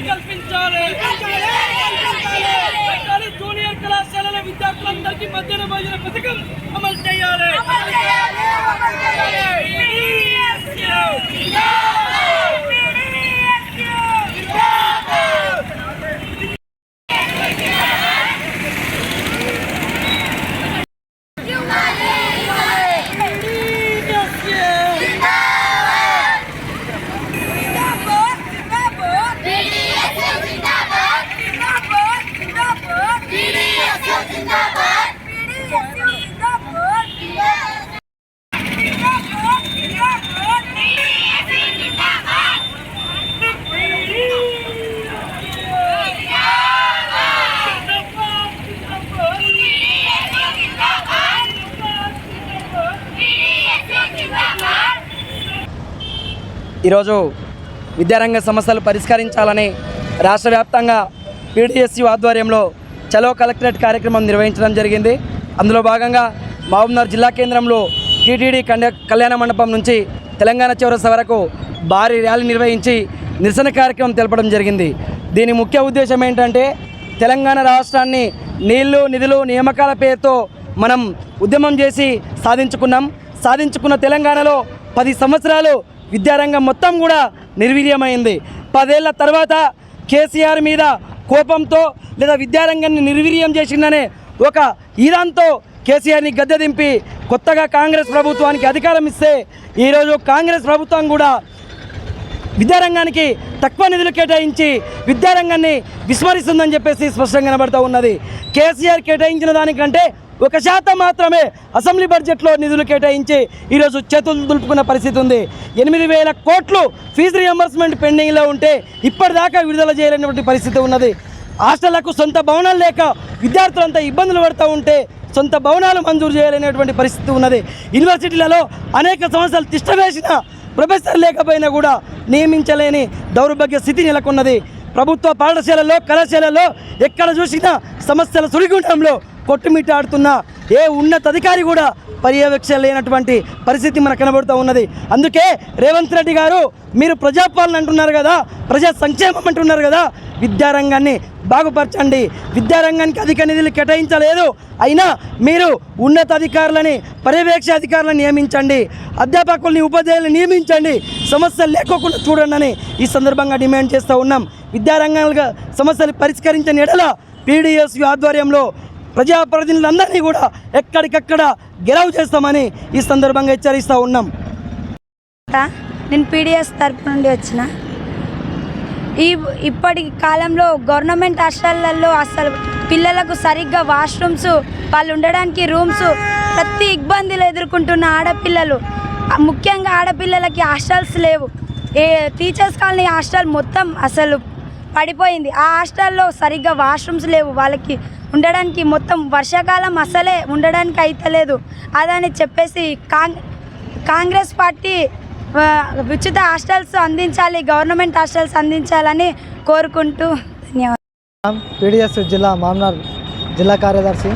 కల్పించాలి జూనియర్ కళాశాలల విద్యార్థులందరికీ మధ్యాహ్న భోజన పథకం అమలు చేయాలి ఈరోజు విద్యారంగ సమస్యలు పరిష్కరించాలని రాష్ట్ర వ్యాప్తంగా పీడిఎస్యు ఆధ్వర్యంలో చలో కలెక్టరేట్ కార్యక్రమం నిర్వహించడం జరిగింది. అందులో భాగంగా మహబూబ్నగర్ జిల్లా కేంద్రంలో టీటీడీ కండ కళ్యాణ మండపం నుంచి తెలంగాణ చివరస వరకు భారీ ర్యాలీ నిర్వహించి నిరసన కార్యక్రమం తెలపడం జరిగింది. దీని ముఖ్య ఉద్దేశం ఏంటంటే తెలంగాణ రాష్ట్రాన్ని నీళ్ళు నిధులు నియామకాల పేరుతో మనం ఉద్యమం చేసి సాధించుకున్నాం. సాధించుకున్న తెలంగాణలో పది సంవత్సరాలు విద్యారంగం మొత్తం కూడా నిర్వీర్యమైంది. పదేళ్ళ తర్వాత కేసీఆర్ మీద కోపంతో లేదా విద్యారంగాన్ని నిర్వీర్యం చేసిందనే ఒక ఈరాన్తో కేసీఆర్ని గద్దె దింపి కొత్తగా కాంగ్రెస్ ప్రభుత్వానికి అధికారం ఇస్తే ఈరోజు కాంగ్రెస్ ప్రభుత్వం కూడా విద్యారంగానికి తక్కువ నిధులు కేటాయించి విద్యారంగాన్ని విస్మరిస్తుందని చెప్పేసి స్పష్టంగా కనబడుతూ ఉన్నది. కేసీఆర్ కేటాయించిన దానికంటే ఒక శాతం మాత్రమే అసెంబ్లీ బడ్జెట్లో నిధులు కేటాయించి ఈరోజు చేతులు దులుపుకున్న పరిస్థితి ఉంది. ఎనిమిది వేల కోట్లు ఫీజు రియంబర్స్మెంట్ పెండింగ్లో ఉంటే ఇప్పటిదాకా విడుదల చేయలేనటువంటి పరిస్థితి ఉన్నది. హాస్టళ్ళకు సొంత భవనాలు లేక విద్యార్థులంతా ఇబ్బందులు పడుతూ ఉంటే సొంత భవనాలు మంజూరు చేయలేనటువంటి పరిస్థితి ఉన్నది. యూనివర్సిటీలలో అనేక సంవత్సరాలు తిష్టవేసిన ప్రొఫెసర్ లేకపోయినా కూడా నియమించలేని దౌర్భాగ్య స్థితి నెలకొన్నది. ప్రభుత్వ పాఠశాలలో కళాశాలలో ఎక్కడ చూసినా సమస్యల సుడిగుండంలో కొట్టుమిట్టాడుతున్న ఏ ఉన్నతాధికారి కూడా పర్యవేక్షణ లేనటువంటి పరిస్థితి మనకు కనబడుతూ ఉన్నది. అందుకే రేవంత్ రెడ్డి గారు మీరు ప్రజాపాలన అంటున్నారు కదా ప్రజా సంక్షేమం అంటున్నారు కదా విద్యారంగాన్ని బాగుపరచండి. విద్యారంగానికి అధిక నిధులు కేటాయించలేదు. అయినా మీరు ఉన్నతాధికారులని పర్యవేక్ష అధికారులను నియమించండి. అధ్యాపకుల్ని ఉపాధ్యాయులను నియమించండి. సమస్యలు లేకోకుండా చూడండి అని ఈ సందర్భంగా డిమాండ్ చేస్తూ ఉన్నాం. విద్యారంగాలుగా సమస్యలు పరిష్కరించని ఎడల పీడిఎస్యు ఆధ్వర్యంలో ప్రజాప్రతినిధులందరినీ కూడా ఎక్కడికక్కడ గెలవు చేస్తామని ఈ సందర్భంగా హెచ్చరిస్తూ ఉన్నాం. నేను పీడిఎస్ తరపు నుండి వచ్చిన. ఈ ఇప్పటి కాలంలో గవర్నమెంట్ హాస్టళ్ళలో అసలు పిల్లలకు సరిగ్గా వాష్రూమ్స్ వాళ్ళు ఉండడానికి రూమ్స్ ప్రతి ఇబ్బందులు ఎదుర్కొంటున్న ఆడపిల్లలు. ముఖ్యంగా ఆడపిల్లలకి హాస్టల్స్ లేవు. ఏ టీచర్స్ కాలనీ హాస్టల్ మొత్తం అసలు పడిపోయింది. ఆ హాస్టల్లో సరిగ్గా వాష్రూమ్స్ లేవు. వాళ్ళకి ఉండడానికి మొత్తం వర్షాకాలం అసలే ఉండడానికి అయితలేదు. అదని చెప్పేసి కాంగ్ కాంగ్రెస్ పార్టీ ఉచిత హాస్టల్స్ అందించాలి గవర్నమెంట్ హాస్టల్స్ అందించాలని కోరుకుంటూ ధన్యవాదాలు. పీడిఎస్ జిల్లా మామ్నార్ జిల్లా కార్యదర్శి.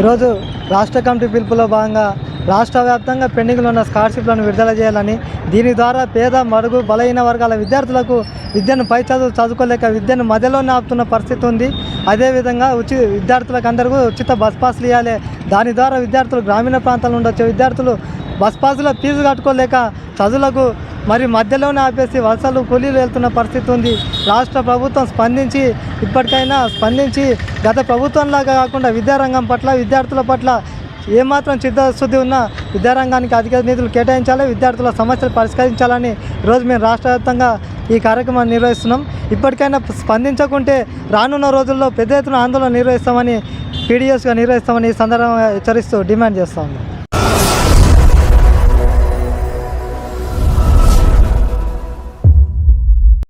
ఈరోజు రాష్ట్ర కమిటీ పిలుపులో భాగంగా రాష్ట్ర వ్యాప్తంగా పెండింగ్లో ఉన్న స్కాలర్షిప్లను విడుదల చేయాలని దీని ద్వారా పేద మరుగు బలహీన వర్గాల విద్యార్థులకు విద్యను పై చదువు చదువుకోలేక విద్యను మధ్యలోనే ఆపుతున్న పరిస్థితి ఉంది. అదేవిధంగా ఉచి విద్యార్థులకు అందరికీ ఉచిత బస్ పాస్లు ఇవ్వాలి. దాని ద్వారా విద్యార్థులు గ్రామీణ ప్రాంతాల నుండి వచ్చే విద్యార్థులు బస్ పాసుల ఫీజు కట్టుకోలేక చదువులకు మరి మధ్యలోనే ఆపేసి వలసలు కూలీలు వెళ్తున్న పరిస్థితి ఉంది. రాష్ట్ర ప్రభుత్వం స్పందించి ఇప్పటికైనా స్పందించి గత ప్రభుత్వంలాగా కాకుండా విద్యారంగం పట్ల విద్యార్థుల పట్ల ఏమాత్రం చిత్తశుద్ధి ఉన్న విద్యారంగానికి అధిక నిధులు కేటాయించాలి విద్యార్థుల సమస్యలు పరిష్కరించాలని ఈరోజు మేము రాష్ట్ర వ్యాప్తంగా ఈ కార్యక్రమాన్ని నిర్వహిస్తున్నాం. ఇప్పటికైనా స్పందించకుంటే రానున్న రోజుల్లో పెద్ద ఎత్తున ఆందోళన నిర్వహిస్తామని పీడిఎస్గా నిర్వహిస్తామని ఈ సందర్భంగా హెచ్చరిస్తూ డిమాండ్ చేస్తాము